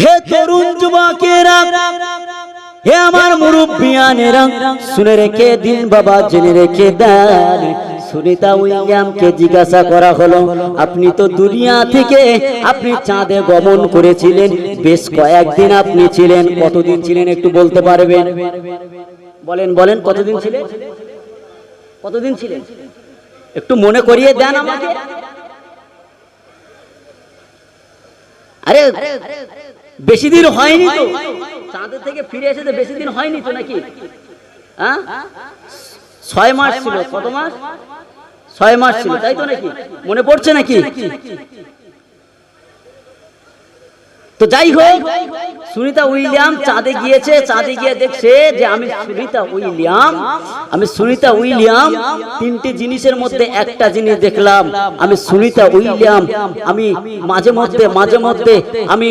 হে তরুণ যুবকেরা, হে আমার মুরব্বিয়ানেরা, শুনে রেখে দিন বাবা, জেনে রেখে দেন। সুনিতা উইলিয়ামকে জিজ্ঞাসা করা হলো, আপনি তো দুনিয়া থেকে আপনি চাঁদে গমন করেছিলেন, বেশ কয়েকদিন আপনি ছিলেন, কতদিন ছিলেন একটু বলতে পারবেন? বলেন বলেন, কতদিন ছিলেন? কতদিন ছিলেন? একটু মনে করিয়ে দেন আমাকে। আরে বেশি দিন হয়নি তো? চাঁদের থেকে ফিরে এসে বেশি দিন হয়নি তো নাকি? হ্যাঁ? ছয় মাস ছিল, কত মাস? ছয় মাস ছিল, তাই তো নাকি? মনে পড়ছে নাকি? তো যাই হোক, সুনিতা উইলিয়াম চাঁদে গিয়েছে, চাঁদে গিয়ে দেখছে যে আমি সুনিতা উইলিয়াম, আমি সুনিতা উইলিয়াম, তিনটি জিনিসের মধ্যে একটা জিনিস দেখলাম, আমি সুনিতা উইলিয়াম, আমি মাঝে মধ্যে মাঝে মধ্যে আমি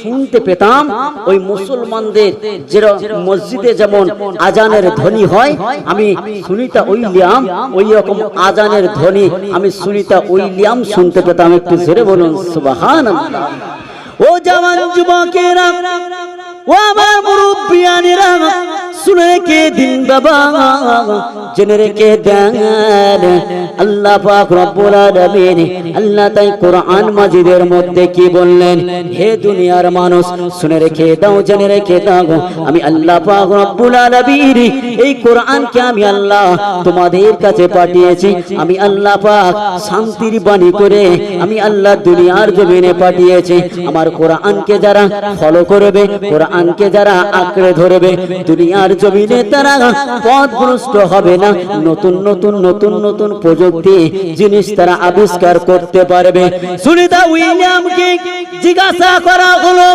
শুনতে পেতাম, ওই মুসলমানদের যেরকম মসজিদে যেমন আজানের ধ্বনি হয়, আমি সুনিতা উইলিয়াম, ওই রকম আজানের ধ্বনি আমি সুনিতা উইলিয়াম শুনতে পেতাম, একটু ছেড়ে বলুন, সুবহানাল্লাহ। ও জওয়ান যুবকেরা ও আমার মুরব্বিয়ানেরা শুনে রেখে দিন বাবা। জেনে রেখে দেন, আল্লাহ পাক রব্বুল আলামিন, আল্লাহ তাই কোরআন মাজিদের মধ্যে কি বললেন? হে দুনিয়ার মানুষ, শুনে রেখে দাও, জেনে রেখে দাও। আমি আল্লাহ পাক রব্বুল আলামিন, এই কোরআনকে আমি আল্লাহ তোমাদের কাছে পাঠিয়েছি। আমি আল্লাহ পাক শান্তির বাণী করে আমি আল্লাহ দুনিয়ার জমিনে পাঠিয়েছি। আমার কোরআনকে যারা ফলো করবে কোরআনকে যারা আঁকড়ে ধরবে, দুনিয়ার জমিনে তারা পথভ্রষ্ট হবে না। নতুন নতুন নতুন নতুন প্রযুক্তি, জিনিস তারা আবিষ্কার করতে পারবে। সুনিতা উইলিয়ামকে জিজ্ঞাসা করা হলো,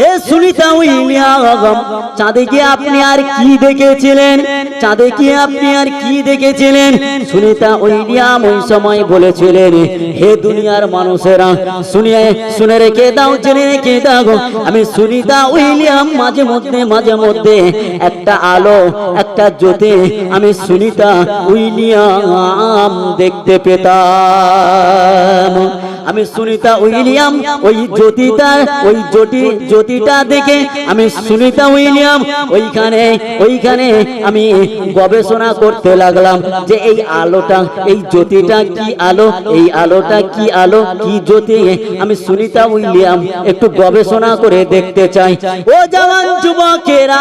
হে সুনিতা উইলিয়াম চাঁদে গিয়ে আপনি আর কি দেখেছিলেন? চাঁদে গিয়ে আপনি আর কি দেখেছিলেন? সুনিতা উইলিয়াম ওই সময় বলেছিলেন, হে দুনিয়ার মানুষেরা, শুনিয়ে, শুনে রেখে দাও, জেনে রেখে দাও। আমি সুনিতা উইলিয়াম মাঝে মধ্যে মাঝে মধ্যে একটা আলো, একটা জ্যোতি আমি সুনিতা উইলিয়াম দেখতে পেতাম। আমি সুনিতা উইলিয়াম, ওই জ্যোতিটা, ওই জ্যোতি, জ্যোতিটা দেখে আমি সুনিতা উইলিয়াম, ওইখানে ওইখানে আমি গবেষণা করতে লাগলাম যে এই আলোটা, এই জ্যোতিটা কি আলো, এই আলোটা কি আলো, কি জ্যোতি? আমি সুনিতা উইলিয়াম, একটু গবেষণা করে দেখতে চাই। ও জওয়ান যুবকেরা,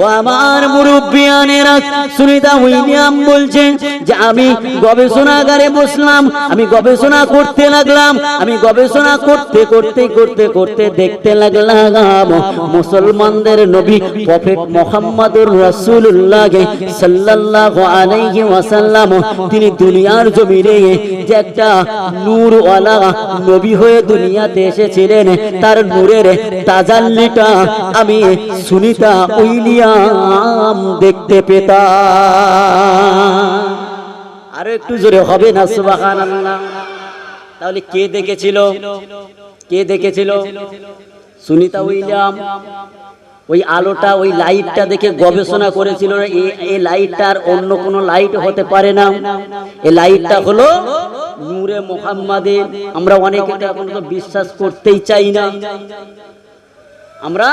ও আমার মুরব্বিয়ানেরা সুনিতা উইলিয়াম বলছেন যে আমি গবেষণাগারে বসলাম, আমি গবেষণা করতে লাগলাম, আমি গবেষণা করতে করতে করতে করতে দেখতে লাগলাম, মুসলমানদের নবী প্রফেট মোহাম্মদুর রাসূলুল্লাহ সাল্লাল্লাহু আলাইহি ওয়াসাল্লাম, তিনি দুনিয়ার জমিনে যে একটা নূরওয়ালা নবী হয়ে দুনিয়াতে এসেছিলেন, তার নূরের তাজাল্লিটা আমি সুনিতা উইলিয়াম দেখতে পেতাম। আরও একটু জোরে হবে না, সুবহানাল্লাহ। তাহলে কে দেখেছিল? কে দেখেছিল? সুনিতা উইলিয়াম। ওই আলোটা, ওই লাইটটা দেখে গবেষণা করেছিল এই লাইটটা আর অন্য কোনো লাইট হতে পারে না। এই লাইটটা হলো নূরে মোহাম্মদের। আমরা অনেকে এখন তো বিশ্বাস করতেই চাই না। আমরা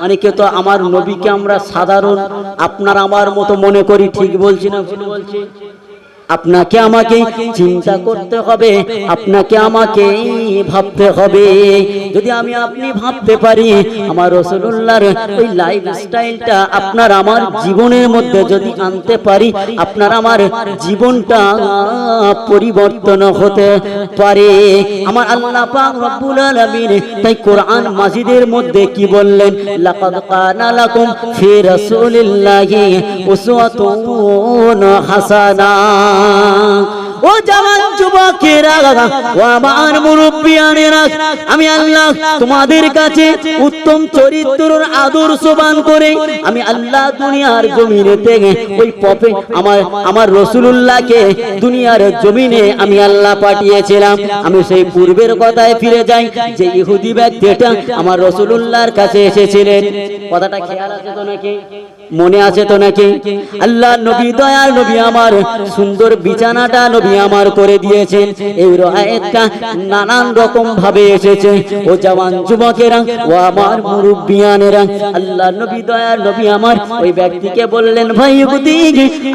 অনেকে তো আমার নবীকে আমরা সাধারণ, আপনার আমার মতো মনে করি, ঠিক বলছি না বলছি? আপনাকে আমাকে চিন্তা করতে হবে, আপনাকে আমাকে ভাবতে হবে। যদি আমি আপনি ভাবতে পারি, আমার রসুল্লাহর ওই লাইফ স্টাইলটা আপনার আমার জীবনের মধ্যে যদি আনতে পারি, আপনার আমার জীবনটা পরিবর্তন হতে পারে। আমার আল্লাহ তাই কোরআন মাজিদের মধ্যে কি বললেন? হাসানা। ও জওয়ান যুবকেরা, ও আমার মুরব্বিয়ানেরা, আমি আল্লাহ তোমাদের কাছে উত্তম চরিত্রর আদর্শবান করে, আমি আল্লাহ দুনিয়ার জমিনে থেকে ওই পপে আমার আমার রসুলুল্লাহকে দুনিয়ার জমিনে আমি আল্লাহ পাঠিয়েছিলাম। আমি সেই পূর্বের কথায় ফিরে যাই, যে ইহুদি ব্যক্তিটা আমার রসুলুল্লাহর কাছে এসেছিলেন। কথাটা খেয়াল আছে তো নাকি? মনে আছে তো নাকি? আল্লাহ নবী, দয়াল নবী আমার, সুন্দর বিছানাটা নবী আমার করে দিয়েছেন। এই রায়তটা নানান রকম ভাবে এসেছে। ও জওয়ান যুবকেরা, ও আমার মুরব্বিয়ানেরা, আল্লাহ নবী দয়ার নবী আমার, ওই ব্যক্তিকে বললেন, ভাই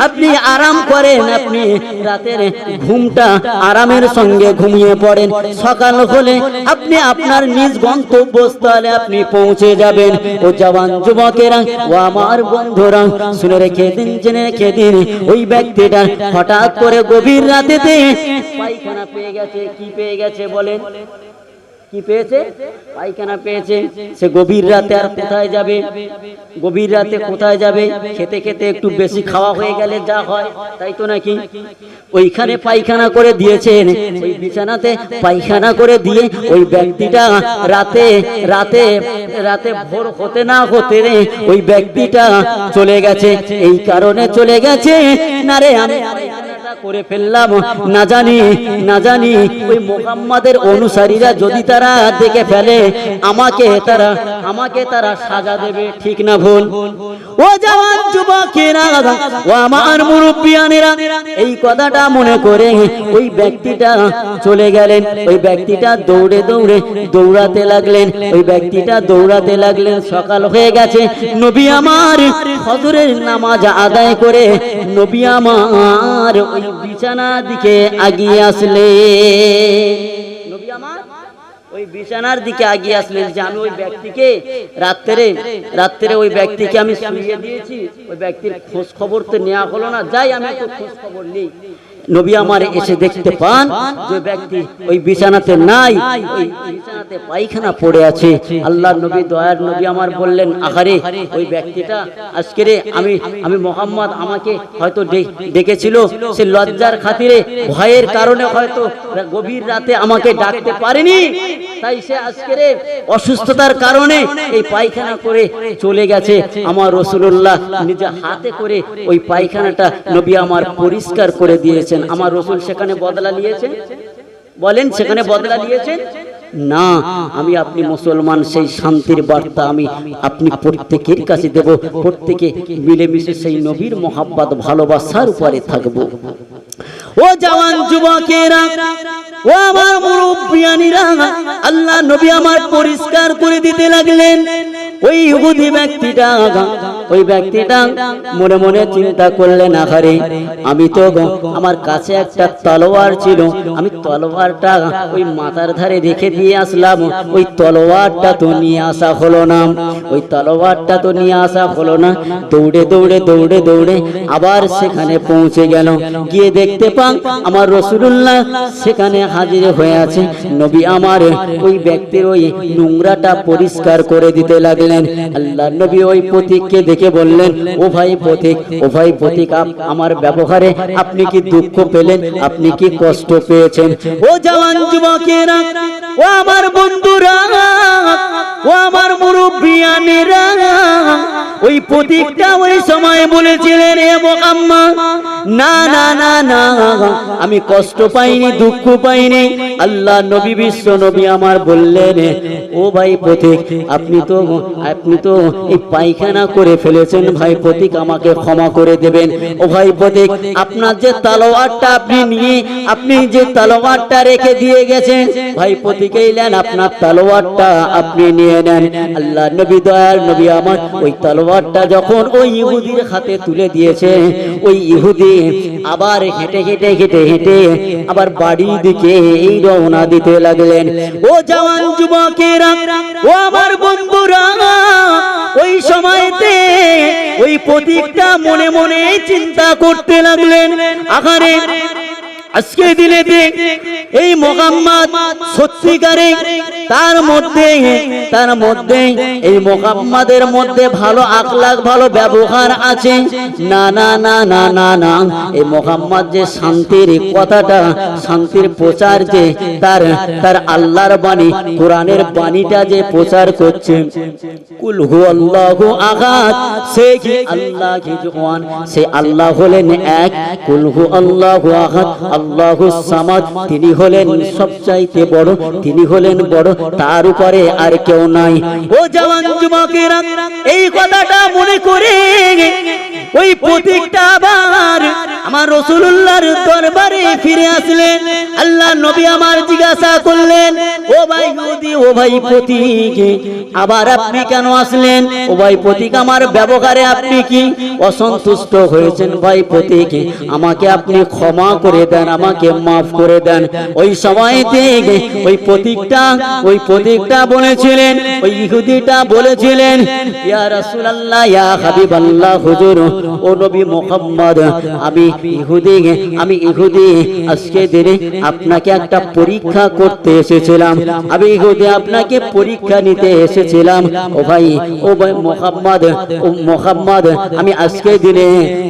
আপনি আরাম করেন, আপনি রাতের ঘুমটা আরামের সঙ্গে ঘুমিয়ে পড়েন। সকাল হলে আপনি আপনার নিজ গন্তব্যস্থলে আপনি পৌঁছে যাবেন। ও জওয়ান যুবকেরা, ও আমার বন্ধুরা শুনে রেখে দিন, জেনে রেখে দিন, ওই ব্যক্তিটা হঠাৎ করে গভীর রাতে পায়খানা পেয়ে গেছে, কি পেয়ে গেছে বলেন? কি পেয়েছে? পায়খানা পেয়েছে। সে গভীর রাতে আর কোথায় যাবে? গভীর রাতে কোথায় যাবে? খেতে খেতে একটু বেশি খাওয়া হয়ে গেলে যা হয়, তাই তো নাকি? ওইখানে পায়খানা করে দিয়েছেন। ওই বিছানাতে পায়খানা করে দিয়ে ওই ব্যক্তিটা রাতে রাতে রাতে ভোর হতে না হতে রে ওই ব্যক্তিটা চলে গেছে। এই কারণে চলে গেছে। না রে, আমি করে ফেললাম। না জানি না জানি ওই মোহাম্মদের অনুসারীরা যদি তারা দেখে ফেলে, আমাকে তারা আমাকে তারা সাজা দেবে, ঠিক না ভুল? ও জওয়ান যুবকেরা, ও আমার মুরব্বিয়ানেরা, এই কথাটা মনে করে ওই ব্যক্তিটা চলে গেলেন, ওই ব্যক্তিটা দৌড়ে দৌড়ে দৌড়াতে লাগলেন, ওই ব্যক্তিটা দৌড়াতে লাগলেন, সকাল হয়ে গেছে, নবী আমার ফজরের নামাজ আদায় করে নবী আমার ওই বিছানা দিকে আগিয়ে আসলে নবী আমার ওই বিছানার দিকে আগিয়ে আসলেন যে আমি ওই ব্যক্তিকে রাত্রে রাত্রে ওই ব্যক্তিকে আমি শুয়ে দিয়েছি, ওই ব্যক্তির খোঁজ খবর তো নেওয়া হলো না, যাই, আমি খোঁজ খবর নিই। নবী আমার এসে দেখতে পান যে ব্যক্তি ওই বিছানাতে নাই বিছানাতে পায়খানা পড়ে আছে। আল্লাহ নবী, দয়ার নবী আমার বললেন, আহারে, ওই ব্যক্তিটা আজকে আমি আমি মোহাম্মদ আমাকে হয়তো ডেকেছিল, সে লজ্জার খাতিরে, ভয়ের কারণে হয়তো গভীর রাতে আমাকে ডাকতে পারেনি। তাই সে আজকে অসুস্থতার কারণে এই পায়খানা করে চলে গেছে। আমার রসুল্লাহ নিজে হাতে করে ওই পায়খানাটা নবী আমার পরিষ্কার করে দিয়েছেন। আমার রসুল সেখানে বদলা নিয়েছেন? বলেন সেখানে বদলা নিয়েছেন? না, আমি আপনি মুসলমান, সেই শান্তির বার্তা আমি আপনি প্রত্যেকের কাছে দেব। প্রত্যেকে মিলেমিশে সেই নবীর মোহাব্বত, ভালোবাসার উপরে থাকব। ও জওয়ান যুবকেরা, ও আমার মুরব্বিয়ানিরা, আল্লাহ নবী আমার পরিষ্কার করে দিতে লাগলেন। ওই ইহুদি ব্যক্তিটা, ওই ব্যক্তিটা মনে মনে চিন্তা করলেন, আহারে, আমি তো আমার কাছে একটা তলোয়ার ছিল। আমি তলোয়ারটা ওই মাথার ধারে রেখে দিয়ে আসলাম। ওই তলোয়ারটা তো নিয়ে আসা হলো না। ওই তলোয়ারটা তো নিয়ে আসা হলো না। দৌড়ে দৌড়ে দৌড়ে দৌড়ে আবার সেখানে পৌঁছে গেল। গিয়ে দেখতে পান আমার রসুল্লাহ সেখানে হাজির হয়ে আছে। নবী আমার ওই ব্যক্তির ওই নোংরাটা পরিষ্কার করে দিতে লাগলেন। আল্লাহ নবী ওই পথিককে দেখে বললেন, ও ভাই পথিক, ও ভাই আপ- আমার ব্যবহারে আপনি কি দুঃখ পেলেন? আপনি কি কষ্ট পেয়েছেন? ও জওয়ান যুবকেরা, ও আমার বন্ধুরা ও আমার মুরব্বিয়ানেরা ওই প্রতীকটা ওই সময় বলেছিলেন, এ মোকাম্মা না না না না, আমি কষ্ট পাইনি, দুঃখ পাইনি। আল্লাহ নবী, বিশ্ব নবী আমার বললেন, ও ভাই প্রতীক, আপনি তো আপনি তো এই পায়খানা করে ফেলেছেন ভাই প্রতীক, আমাকে ক্ষমা করে দেবেন। ও ভাই প্রতীক, আপনার যে তালোয়ারটা আপনি নিয়ে, আপনি যে তালোয়ারটা রেখে দিয়ে গেছেন, ভাই প্রতীক এলেন আপনার তালোয়ারটা, আপনি নিয়ে নেন। আল্লাহ নবী দয়াল নবী আমার। ওই তলোয়ারটা যখন ওই ইহুদির হাতে তুলে দিয়েছে, ওই ইহুদি আবার হেঁটে হেঁটে হেঁটে হেঁটে আবার বাড়ির দিকে এই রওনা দিতে লাগলেন। ও জওয়ান যুবকেরা, ও আমার বন্ধুরা, ওই সময়তে ওই প্রতীকটা মনে মনে চিন্তা করতে লাগলেন। আকারে আজকে দিনে এই মোহাম্মদ সত্যিকারে তার মধ্যে তার মধ্যে, এই মোহাম্মদের মধ্যে ভালো আখলাখ, ভালো ব্যবহার আছে। না না না না না না। এই মোহাম্মদ যে শান্তির কথাটা, শান্তির প্রচার যে তার তার আল্লাহর বাণী, কোরআনের বাণীটা যে প্রচার করছে। কুল হু আল্লাহু আহাদ, সে কি আল্লাহ সে আল্লাহ হলেন এক। কুল হু আল্লাহু আহাদ তিনি হলেন বড়, তিনি হলেন বড়, তার উপরে আর কেউ নাই। ও জওয়ান যুবকেরা, এই কথাটা মনে করে ওই প্রতীকটা আবার আমার রসুল্লাহর দরবারে ফিরে আসলেন। আল্লাহ নবী আমার জিজ্ঞাসা করলেন, ও ভাই ও ভাই প্রতীক, আবার আপনি কেন আসলেন? ও ভাই প্রতীক, আমার ব্যবহারে আপনি কি অসন্তুষ্ট হয়েছেন? ভাই প্রতীক, আমাকে আপনি ক্ষমা করে দেন আমাকে মাফ করে দেন। ওই সময় থেকে ওই প্রতীকটা ওই প্রতীকটা বলেছিলেন, ওই ইহুদিটা বলেছিলেন পরীক্ষা করতে এসেছিলাম। আমি ইহুদি, আপনাকে পরীক্ষা নিতে এসেছিলাম। ও ভাই ও ভাই মোহাম্মদ, ও মোহাম্মদ, আমি আজকে দিনে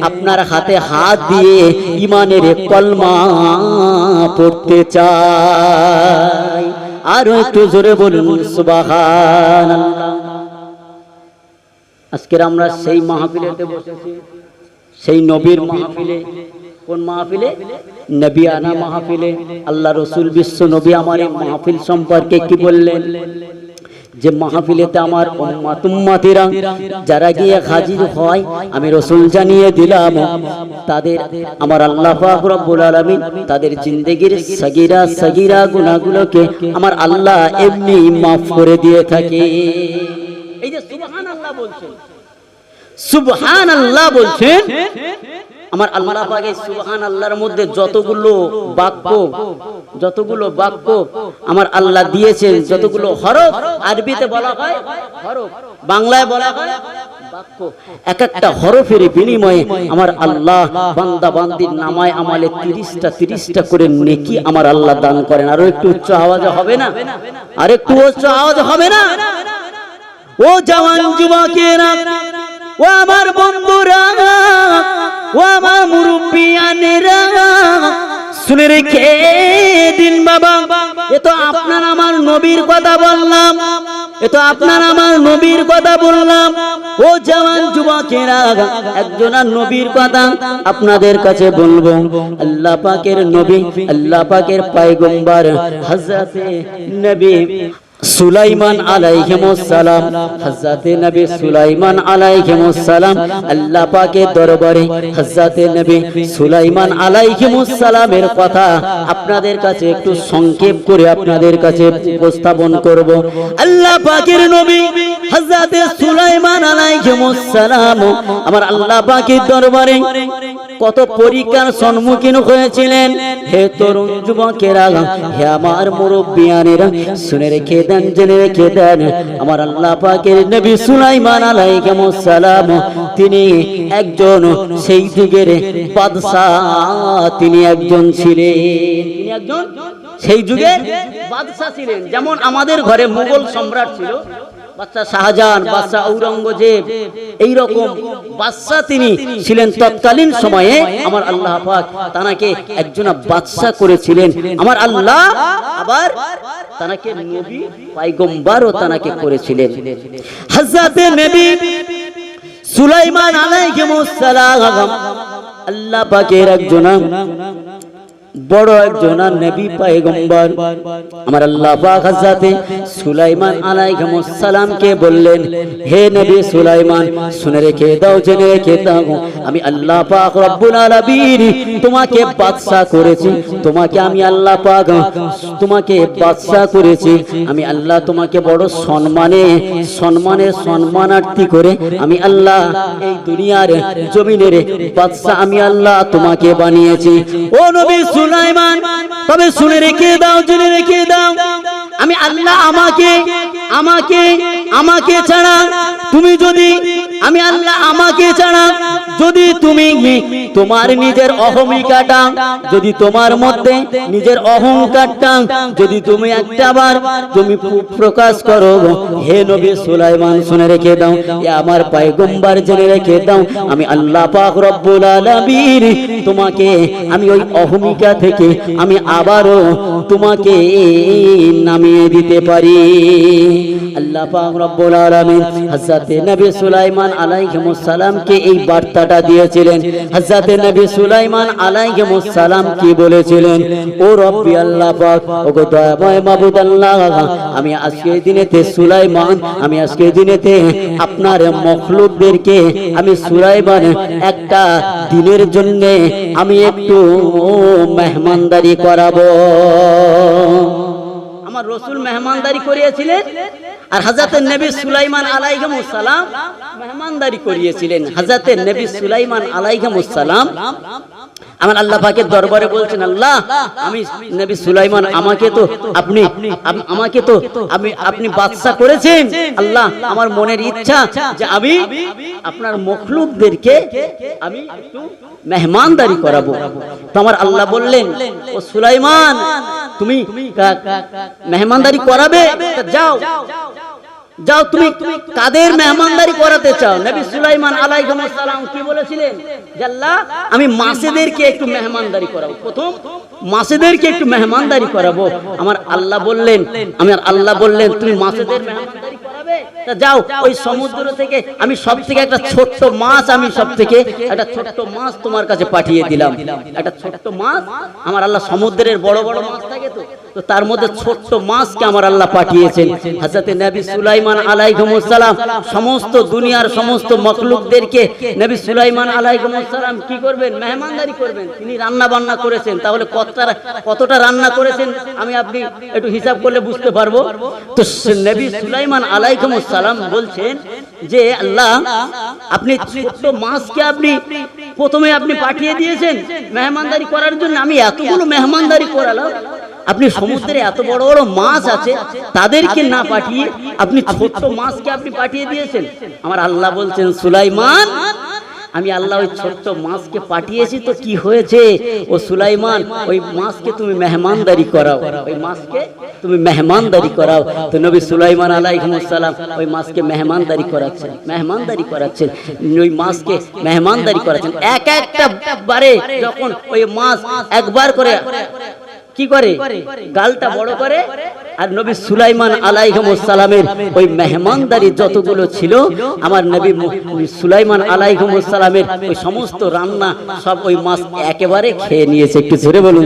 আপনার হাতে হাত দিয়ে ইমানের কলমা পড়তে চাই। আরও একটু জোরে বলুন, সুবহানাল্লাহ। আজকের আমরা সেই মাহফিলেতে সেই নবীর মাহফিলে। কোন মাহফিলে? নবী আনা মাহফিলে। আল্লাহ রসুল বিশ্ব নবী আমার এই মাহফিল সম্পর্কে কি বললেন? যে মাহফিলেতে আমার উম্মাত উম্মাতিরা যারা গিয়ে হাজির হয়, আমি রসুল জানিয়ে দিলাম, তাদের আমার আল্লাহ পাক রব্বুল আলামিন তাদের জিন্দেগির সগীরা সগীরা গুনাহগুলোকে আমার আল্লাহ এমনি মাফ করে দিয়ে থাকে। এই যে সুবহানাল্লাহ বলছেন সুবহান আল্লাহ বলছেন আমার আল্লাহ পাকে সুবহান আল্লাহর মধ্যে যতগুলো বাক্য যতগুলো বাক্য আমার আল্লাহ দিয়েছেন, যতগুলো হরফ আরবিতে বলা হয় হরফ বাংলায় বলা হয় এক একটা হরফের বিনিময়ে আমার আল্লাহ বান্দা বান্দির নামায় আমালে তিরিশটা তিরিশটা করে নেকি আমার আল্লাহ দান করেন। আরও একটু উচ্চ আওয়াজে হবে না? আর একটু উচ্চ আওয়াজ হবে না? ও জওয়ান যুবকেরা, ও আমার বন্ধুরা শুনে রেখে দিন বাবা। এ তো আপনার আমার নবীর কথা বললাম, এ তো আপনার আমার নবীর কথা বললাম। ও জওয়ান যুবকেরা, একজনা নবীর কথা আপনাদের কাছে বলব। আল্লাহ পাকের নবী, আল্লাহ পাকের পায়গম্বর, হযরতে নবী সুলাইমান কথা আপনাদের কাছে একটু সংক্ষেপ করে আপনাদের কাছে উপস্থাপন করব। আল্লাহ পাকের নবী হযরতে সুলাইমান আলাইহিমুসসালাম, আমার আল্লাহ পাকের দরবারে কত পরীক্ষার সম্মুখীন হয়েছিলেন। হে তরুণ যুবকেরা, হে আমার মুরব্বিয়ানেরা, শুনে রেখে দেন, জেনে রেখে দেন, আমার আল্লাহ পাকের নবী সুলাইমান আলাইহিস সালাম, তিনি একজন সেই যুগের বাদশাহ, তিনি একজন ছিলেন। তিনি একজন সেই যুগের বাদশাহ ছিলেন। যেমন আমাদের ঘরে মুঘল সম্রাট ছিল বাচ্চা শাহজাহান বাদশা ঔরঙ্গজেব এই রকম বাদশা তিনি ছিলেন তৎকালীন সময়ে আমার আল্লাহ পাক তানাকে একজন বাদশা করেছিলেন। আমার আল্লাহ আবার তানাকে নবী পাইগম্বারও তানাকে করেছিলেন। হযরতে নবী সুলাইমান আলাইহিস সালাম আল্লাহ পাকের একজন বড় একজন নবী পায়গম্বর। আমার আল্লাহ পাক হযরতে সুলাইমান আলাইহিস সালাম কে বললেন, হে নবী সুলাইমান, শুনে রেখে দাও, জেনে রেখে দাও, আমি আল্লাহ পাক রব্বুল আলামিন তোমাকে বাদশা করেছি, তোমাকে আমি আল্লাহ পাক, তোমাকে বাদশা করেছি, আমি আল্লাহ তোমাকে বড় সম্মানে সম্মানে সম্মানার্থী করে, আমি আল্লাহ এই দুনিয়ার জমিনের বাদশা আমি আল্লাহ তোমাকে বানিয়েছি। ও নবী সুলাইমান তবে শুনে রেখে দাও জেনে রেখে দাও। আমি আল্লাহ আমাকে আমাকে আমাকে ছাড়া তুমি যদি আমি আল্লাহ আমাকে ছাড়া, যদি তুমি তোমার নিজের অহমিকাটা, যদি তোমার মধ্যে নিজের অহংকারটা, যদি তুমি একটাবার তুমি প্রকাশ করো, হে নবী সুলাইমান, শুনে রেখে দাও আমার পায়গম্বার জেনে রেখে দাও, আমি আল্লাহ পাক রব্বুল আলামিন তোমাকে, আমি ওই অহমিকা থেকে আমি আবারও তোমাকে নামিয়ে দিতে পারি। আল্লাহ পাক রব্বুল আলামিন হযরত হযরতে নবী সুলাইমান আলাইহিস সালামকে এই বার্তাটা দিয়েছিলেন? হযরতে নবী সুলাইমান আলাইহিস সালাম কি বলেছিলেন? ও রব্বি আল্লাহ পাক ও গো দয়াময় মাবুদ আল্লাহ, আমি আজকে দিনেতে সুলাইমান, আমি আজকে দিনেতে আপনার মখলুকদেরকে আমি সুলাইমান একটা দিনের জন্য আমি একটু মেহমানদারি করাবো। আমার রসুল মেহমানদারি করিয়েছিলেন? আর হাজাতের নবী সুলাইমান আলাইহিম সালাম মেহমানদারি করিয়েছিলেন। হাজাতের নবী সুলাইমান আলাইহিম সালাম আমার আল্লাহ পাকের দরবারে বলছেন, আল্লাহ, আমি নবী সুলাইমান, আমাকে তো আপনি আমাকে তো আমি, আপনি বাদশা করেছেন। আল্লাহ, আমার মনের ইচ্ছা যে আমি আপনার মখলুকদেরকে আমি একটু মেহমানদারি করাবো। তো আমার আল্লাহ বললেন, ও সুলাইমান তুমি মেহমানদারি করাবে? যাও। যাও তুমি, কাদের মেহমানদারি করাতে চাও? নবী সুলাইমান সালাম কি বলেছিলেন? আল্লাহ, আমি মাসেদেরকে একটু মেহমানদারি করাবো। প্রথম মাসেদেরকে একটু মেহমানদারি করাবো। আমার আল্লাহ বললেন আমার আল্লাহ বললেন, তুমি মাসেদের মেহমানদারি যাও ওই সমুদ্র থেকে আমি সব থেকে একটা ছোট্ট মাছ আমি সব থেকে একটা ছোট্ট মাছ তোমার কাছে পাঠিয়ে দিলাম। একটা ছোট্ট মাছ আমার আল্লাহ সমুদ্রের বড় বড় মাছ থাকে তো। তো তার মধ্যে ছোট্ট মাছকে আমার আল্লাহ পাঠিয়েছেন। হাজরতে নবী সুলাইমান আলাইহিস সালাম সমস্ত দুনিয়ার সমস্ত মখলুকদেরকে নবী সুলাইমান আলাইহিস সালাম কি করবেন? মেহমানদারি করবেন। তিনি রান্না বান্না করেছেন। তাহলে কতটা কতটা রান্না করেছেন আমি আপনি একটু হিসাব করলে বুঝতে পারব। তো নবী সুলাইমান আলাইহিস সালাম বলছেন যে আল্লাহ, আপনি ছোট্ট মাছকে আপনি প্রথমে আপনি পাঠিয়ে দিয়েছেন মেহমানদারি করার জন্য। আমি এতগুলো মেহমানদারি করালাম। আপনি সমুদ্রে এত বড় বড় মাছ আছে, তাদেরকে না পাঠিয়ে আপনি ছোট্ট মাছকে আপনি পাঠিয়ে দিয়েছেন। আমার আল্লাহ বলছেন, সুলাইমান আমি আল্লাহ ওই ছোট্ট মাছকে পাঠিয়েছি তো কি হয়েছে? ও সুলাইমান ওই মাছকে তুমি মেহমানদারি করাও। ওই মাছকে তুমি মেহমানদারি করাও। তো নবী সুলাইমান আলাইহিমুসসালাম ওই মাছকে মেহমানদারি করাচ্ছেন। মেহমানদারি করাচ্ছেন। ওই মাছকে মেহমানদারি করাচ্ছেন। এক একটা বারে যখন ওই মাছ একবার করে কি করে? গালটা বড় করে। আর নবী সুলাইমান সালামের ওই মেহমানদারি যতগুলো ছিল, আমার নবী সুলাইমান সালামের ওই সমস্ত রান্না সব ওই মাছ একেবারে খেয়ে নিয়েছে। একটু জোরে বলুন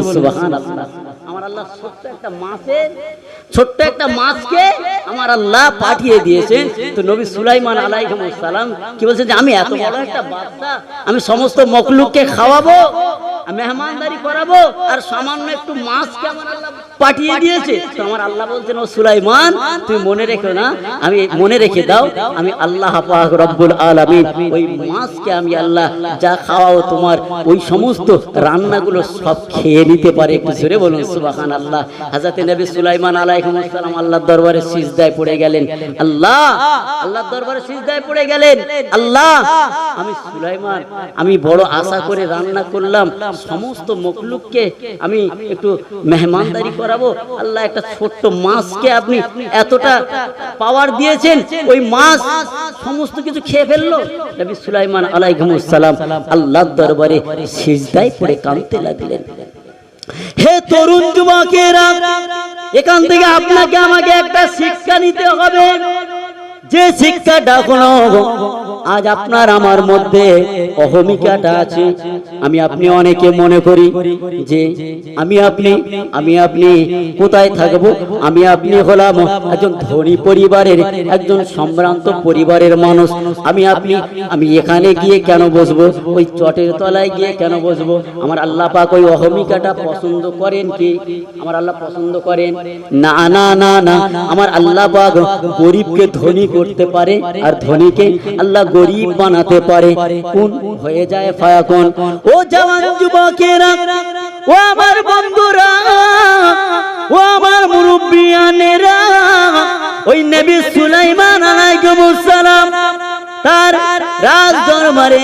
আমার আল্লাহ সত্য একটা মাছের ছোট্ট একটা মাছকে আমার আল্লাহ পাঠিয়ে দিয়েছেন। তো নবী সুলাইমান সালাম কি বলছেন যে আমি এত বড় একটা বাচ্চা আমি সমস্ত মখলুককে খাওয়াবো মেহমানদারি করাবো আর সামান্য একটু মাছকে আমার আল্লাহ পাঠিয়ে দিয়েছে। তো আমার আল্লাহ বলছেন ও সুলাইমান তুমি মনে রেখো না আমি মনে রেখে দাও আমি আল্লাহ পাক রব্বুল আলামিন ওই মাছকে আমি আল্লাহ যা খাওয়াও তোমার ওই সমস্ত রান্নাগুলো সব খেয়ে নিতে পারে একটু জোরে বলুন সুবাহান আল্লাহ হাজাতে নবী সুলাইমান আলাইহিস সালাম আল্লাহর দরবারে সিজদায় পড়ে গেলেন। আল্লাহ আল্লাহর দরবারে সিজদায় পড়ে গেলেন। আল্লাহ আমি সুলাইমান আমি বড় আশা করে রান্না করলাম সমস্ত মখলুককে আমি একটু মেহমানদারি করাবো। আল্লাহ একটা ছোট্ট মাছকে আপনি এতটা পাওয়ার দিয়েছেন ওই মাছ সমস্ত কিছু খেয়ে ফেলল। নবী সুলাইমান আলাইহিস সালাম আল্লাহর দরবারে সিজদায় পড়ে কাঁদতে লাগলেন। হে তরুণ যুবকেরা এখান থেকে আপনাকে আমাকে একটা শিক্ষা নিতে হবে। যে শিক্ষাটা কোনো আজ আপনার আমার মধ্যে অহমিকাটা আছে। আমি আপনি অনেকে মনে করি যে আমি আপনি আমি আপনি কোথায় থাকব? আমি আপনি হলাম একজন ধনী পরিবারের, একজন সম্ভ্রান্ত পরিবারের মানুষ। আমি আপনি, আমি এখানে গিয়ে কেন বসবো? ওই চটের তলায় গিয়ে কেন বসবো? আমার আল্লাহ পাক ওই অহমিকাটা পছন্দ করেন কি? আমার আল্লাহ পছন্দ করেন? না না না না। আমার আল্লাহ পাক গরিবকে ধনী করতে পারে আর ধনীকে আল্লাহ গরিব বানাতে পারে। কোন হয়ে যায় ফায়াকন? ও জওয়ান যুবকেরা, ও আমার বন্ধুরা, ও আমার মুরব্বিয়ানেরা, ওই নবী সুলাইমান আলাইহিস সালাম তার রাজ দরবারে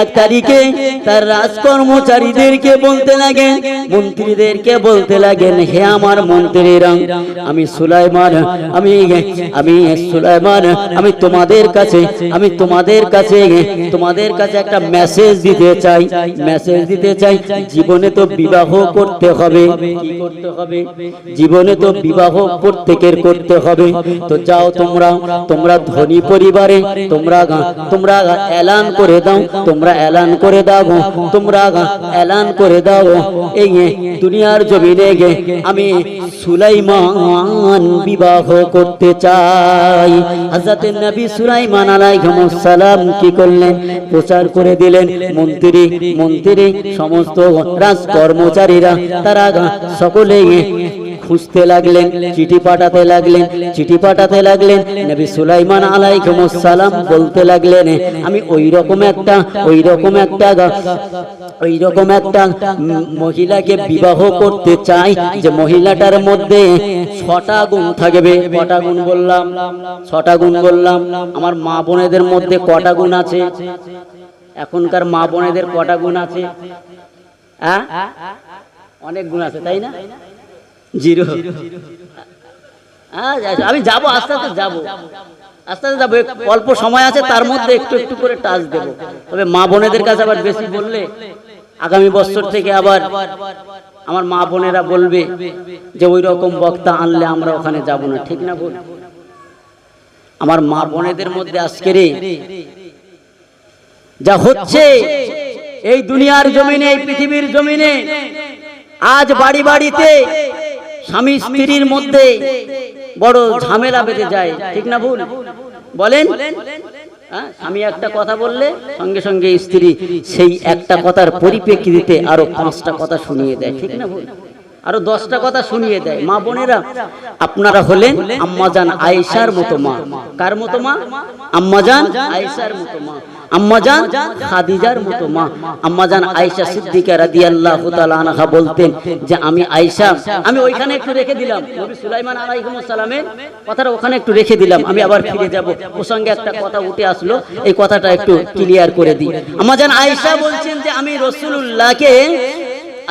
এক তারিখে তার রাজ কর্মচারীদেরকে বলতে লাগেন মন্ত্রীদেরকে বলতে লাগেন হে আমার মন্ত্রীরা, আমি সুলাইমান, আমি আমি সুলাইমান, আমি তোমাদের কাছে, আমি তোমাদের কাছে তোমাদের কাছে একটা মেসেজ দিতে চাই মেসেজ দিতে চাই, জীবনে তো বিবাহ করতে হবে করতে হবে? জীবনে তো বিবাহ প্রত্যেকের করতে হবে, তো যাও তোমরা তোমরা ধনী পরিবারে, তোমরা তোমরা এলান করে দাও, তোমরা এলান করে দাও, তোমরা এলান করে দাও। এই দুনিয়ার জমিনে গে আমি সুলাইমান বিবাহ করতে চাই। হযরত নবী সুলাইমান আলাইহিস সালাম কি করলেন? প্রচার করে দিলেন। মন্ত্রী মন্ত্রী, সমস্ত রাজ কর্মচারীরা তারা সকলে খুঁজতে লাগলেন, চিঠি পাঠাতে লাগলেন, চিঠি পাঠাতে লাগলেন, নবী সুলাইমান সালাম বলতে লাগলেন, আমি ওই রকম একটা ওই রকম একটা ওই রকম একটা মহিলাকে বিবাহ করতে চাই যে মহিলাটার মধ্যে ছটা গুণ থাকবে। কটা গুণ বললাম? ছটা গুণ বললাম। আমার মা বোনেদের মধ্যে কটা গুণ আছে? এখনকার মা বোনেদের কটা গুণ আছে? হ্যাঁ? অনেক গুণ আছে, তাই না? জিরো। আমি যাব, আস্তে আস্তে যাব। আস্তে আস্তে যাব। অল্প সময় আছে, তার মধ্যে একটু একটু করে টাচ দেব। তবে মা বোনেদের কাছে আবার বেশি বললে, আগামী বছর থেকে আবার আমার মা বোনেরা বলবে যে ওই রকম বক্তা আনলে আমরা ওখানে যাব না, ঠিক না বল আমার মা বোনেদের মধ্যে আজকের যা হচ্ছে, এই দুনিয়ার জমিনে, এই পৃথিবীর জমিনে, আজ বাড়ি বাড়িতে স্বামী স্ত্রীর মধ্যে বড় ঝামেলা বেঁধে যায় ঠিক না ভুল? বলেন? হ্যাঁ, স্বামী একটা কথা বললে সঙ্গে সঙ্গে স্ত্রী সেই একটা কথার পরিপ্রেক্ষিতে আরও পাঁচটা কথা শুনিয়ে দেয় ঠিক না ভুল? আরও দশটা কথা শুনিয়ে দেয়। মা বোনেরা আপনারা হলেন আম্মাজান আয়েশার মতো মা। কার মতো মা? আম্মাজান আয়েশার মতো মা। আম্মাজান খাদিজার মতো মা। আম্মাজান আয়েশা সিদ্দিকা রাদিয়াল্লাহু তাআলা আনহা বলতেন যে আমি আয়েশা আমি ওইখানে একটু রেখে দিলাম। নবী সুলাইমান আলাইহিস সালামের কথাটা ওখানে একটু রেখে দিলাম। আমি আবার ফিরে যাব। প্রসঙ্গে একটা কথা উঠে আসলো। এই কথাটা একটু ক্লিয়ার করে দিই। আম্মাজান আয়েশা বলছেন যে আমি রাসূলুল্লাহকে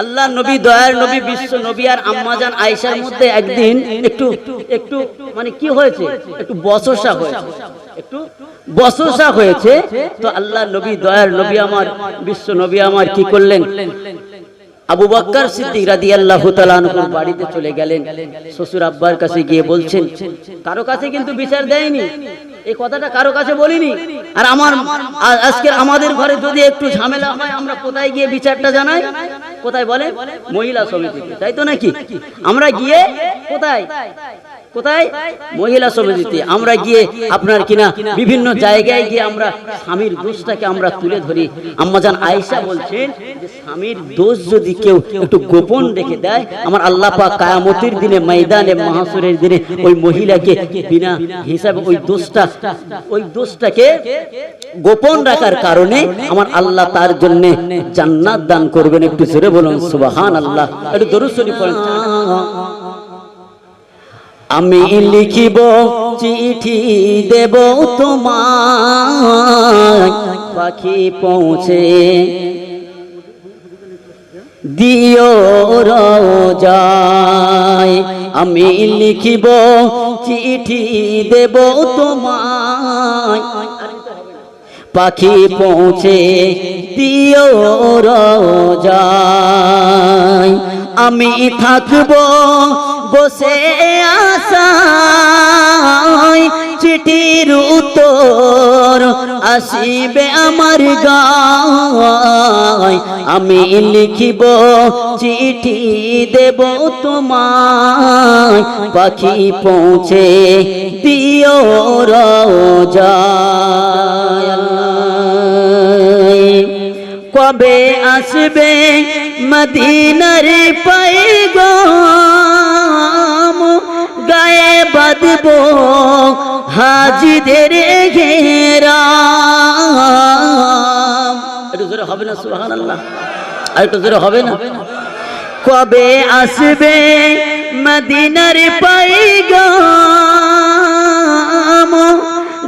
আল্লাহ নবী, দয়ার নবী, বিশ্ব নবী আর আম্মাজান আয়েশার মধ্যে একদিন একটু একটু মানে কি হয়েছে? একটু বসসা হয়েছে। একটু বসসা হয়েছে। তো আল্লাহ নবী, দয়ার নবী আমার, বিশ্ব নবী আমার কি করলেন? আবু বক্কর সিদ্দিক তাআলা আনহুর বাড়িতে চলে গেলেন। শ্বশুর আব্বার কাছে গিয়ে বলছেন, কারও কাছে কিন্তু বিচার দেয়নি। এই কথাটা কারও কাছে বলিনি। আর আমার আজকে আজকের আমাদের ঘরে যদি একটু ঝামেলা হয়, আমরা কোথায় গিয়ে বিচারটা জানাই? কোথায় বলে? মহিলা সমিতিতে। তাই তো নাকি? আমরা গিয়ে কোথায় মহিলা সমিতিতে। আমরা গিয়ে আপনার কিনা বিভিন্ন জায়গায় গিয়ে আমরা স্বামীর দোষটাকে আমরা তুলে ধরি। আম্মাজান আয়েশা বলছেন যে স্বামীর দোষ যদি কেউ একটু গোপন রেখে দেয়, আমার আল্লাহ পাক কায়ামতের দিনে, ময়দানে মাহাসুরের দিনে ওই মহিলাকে বিনা হিসাবে ওই দোষটা, ওই দোষটাকে গোপন রাখার কারণে আমার আল্লাহ তার জন্য জান্নাত দান করবেন। একটু জোরে বলুন সুবাহান আল্লাহ একটু দরুদ শরীফ পড়েন। আমি লিখিব চিঠি দেব তোমায়। পাখি পৌঁছে দিও রায় আমি লিখিব চিঠি দেব তোমায়। পাখি পৌঁছে দিও রায় আমি থাকব বসে আসায় চিঠির উত্তর আসিবে আমার গায়। আমি লিখিব, চিঠি দেব তোমায়। পাখি পৌঁছে দিও রায় কবে আসবে মদিনার পাইগাম গায়ে বাঁধব হাজিদের ঘেরা একটু জোরে হবে না সুহান আল্লাহ আর একটু জোরে হবে না? কবে আসবে মদিনার পাইগাম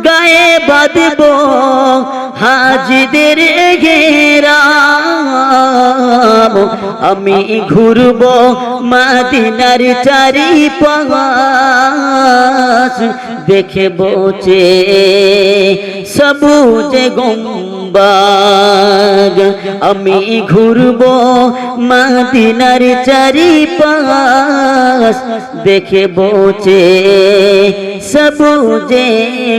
গায়ে বাঁধব হাজিদের ঘেরাম আমি ঘুরব মাদিনার চারি পাশ দেখে চে সবুজ গম্বাগ আমি ঘুরব মাদিনার চারি পাশ দেখব চে সবুজে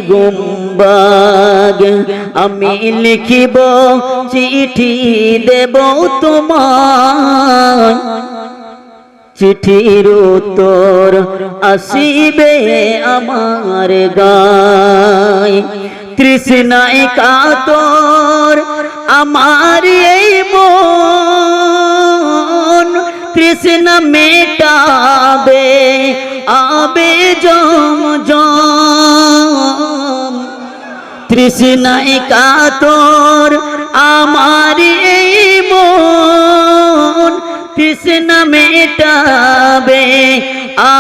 গুম্বাগ। আমি লিখিব চিঠি দেব তোমার চিঠির উত্তর আসিবে আমার গায়। তৃষ্ণায় কাতর আমার এই মন। তৃষ্ণা মেটাবে আবে জম জম। তৃষ্ণায় কাতর আমার এই মন। তৃষ্ণা মেটাবে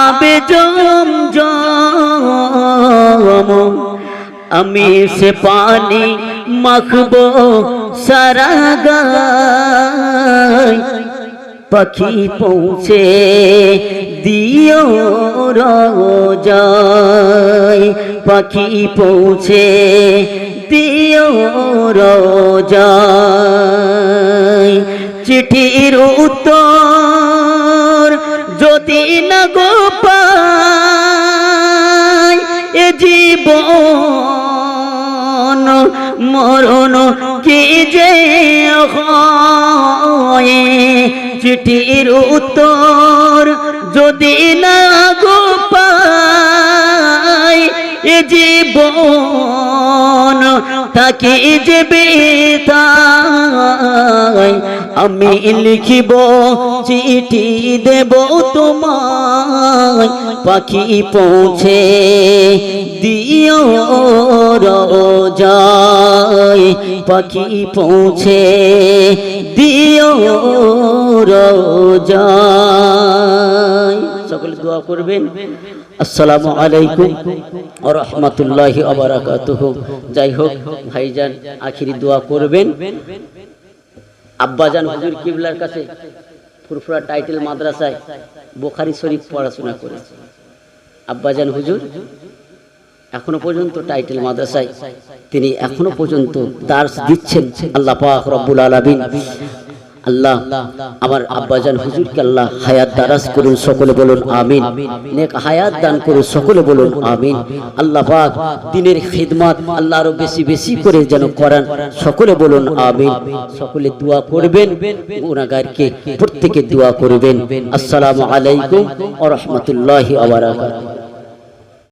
আবে জম জম। আমি সে পানি মাখবো সারা গায়। পাখি পৌঁছে দিও রাজায়। পাখি পৌঁছে দিও রাজায়। চিঠির উত্তর মরণ কি যে হয়? চিঠির উত্তর যদি না গো পাই এ জীবন তাকে যে বেতাই আমি লিখিব চিঠি দেব তোমায়। পাখি পৌঁছে দিও রাজায়। পাখি পৌঁছে দিও রাজায়। সকলে দোয়া করবেন। আসসালামু আলাইকুম রহমতুল্লাহি আবরাকাতুহ যাই হোক, ভাইজান আখিরি দোয়া করবেন। আব্বাজান হুজুর কিবলার কাছে ফুরফুরা টাইটেল মাদ্রাসায় বোখারি শরীফ পড়াশোনা করেছে। আব্বাজান হুজুর, এখনও পর্যন্ত টাইটেল মাদ্রাসায় তিনি এখনও পর্যন্ত দার্স দিচ্ছেন। আল্লাহ পাক রব্বুল আলামিন আল্লাহ, আমার আব্বাজান হুজুরকে আল্লাহ হায়াত দারাজ করুন, সকলে বলুন আমিন। নেক হায়াত দান করুন, সকলে বলুন আমিন। আল্লাহ পাক দিনের খিদমত আল্লাহ আরও বেশি বেশি করে যেন করান, সকলে বলুন আমিন। সকলে দোয়া করবেন, গুনাহগারকে প্রত্যেকে দোয়া করবেন। আসসালামু আলাইকুম ওয়া রাহমাতুল্লাহি ওয়া বারাকাতুহু।